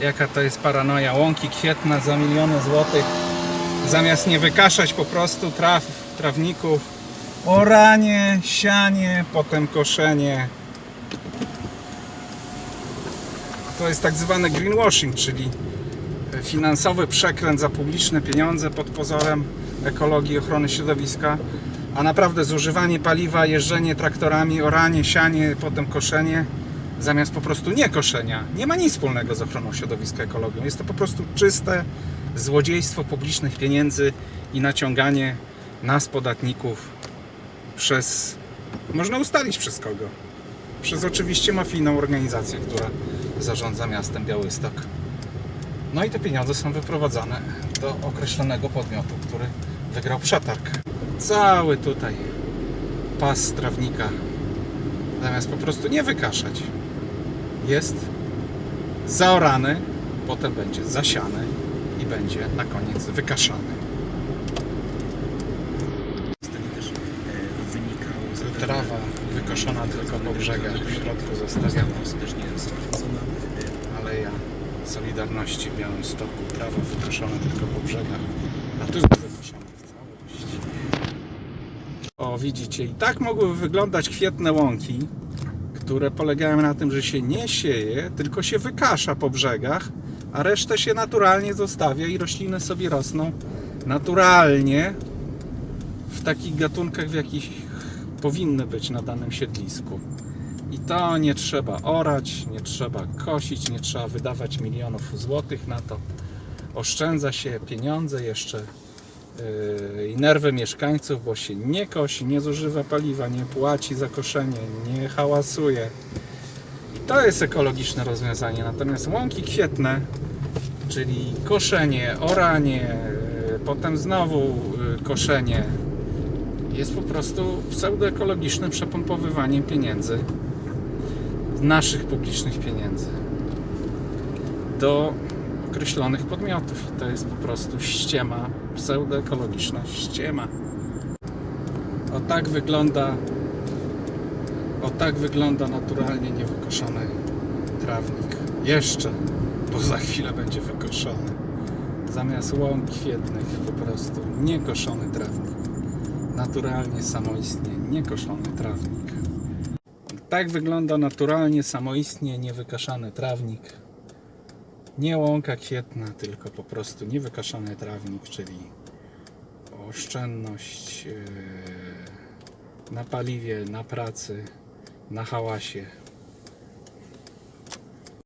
jaka to jest paranoja. Łąki kwietne za miliony złotych. Zamiast nie wykaszać po prostu traw, trawników, oranie, sianie, potem koszenie. To jest tak zwany greenwashing, czyli finansowy przekręt za publiczne pieniądze pod pozorem ekologii ochrony środowiska, a naprawdę zużywanie paliwa, jeżdżenie traktorami, oranie, sianie, potem koszenie, zamiast po prostu nie koszenia, nie ma nic wspólnego z ochroną środowiska, ekologią. Jest to po prostu czyste złodziejstwo publicznych pieniędzy i naciąganie nas, podatników, przez, można ustalić przez kogo, przez oczywiście mafijną organizację, która zarządza miastem Białystok. No i te pieniądze są wyprowadzane do określonego podmiotu, który wygrał przetarg. Cały tutaj pas trawnika, zamiast po prostu nie wykaszać, jest zaorany, potem będzie zasiany i będzie na koniec wykaszany. E, Trawa wykoszona tylko po brzegach, w środku zostawiana Aleja Solidarności w Białymstoku. Trawa wykoszona tylko po brzegach, a tu jest wykoszona. Widzicie, i tak mogłyby wyglądać kwietne łąki, które polegają na tym, że się nie sieje, tylko się wykasza po brzegach, a resztę się naturalnie zostawia i rośliny sobie rosną naturalnie w takich gatunkach, w jakich powinny być na danym siedlisku. I to nie trzeba orać, nie trzeba kosić, nie trzeba wydawać milionów złotych na to. Oszczędza się pieniądze jeszcze i nerwy mieszkańców, bo się nie kosi, nie zużywa paliwa, nie płaci za koszenie, nie hałasuje. To jest ekologiczne rozwiązanie. Natomiast łąki kwietne, czyli koszenie, oranie, yy, potem znowu yy, koszenie, jest po prostu pseudoekologicznym przepompowywaniem pieniędzy naszych publicznych pieniędzy do określonych podmiotów. I to jest po prostu ściema, pseudoekologiczna ściema. O tak wygląda o tak wygląda naturalnie niewykoszony trawnik. Jeszcze, bo za chwilę będzie wykoszony. Zamiast łąk kwietnych po prostu niekoszony trawnik. Naturalnie samoistnie niekoszony trawnik. Tak wygląda naturalnie, samoistnie, niewykaszany trawnik. Nie łąka kwietna, tylko po prostu niewykaszany trawnik, czyli oszczędność yy, na paliwie, na pracy, na hałasie.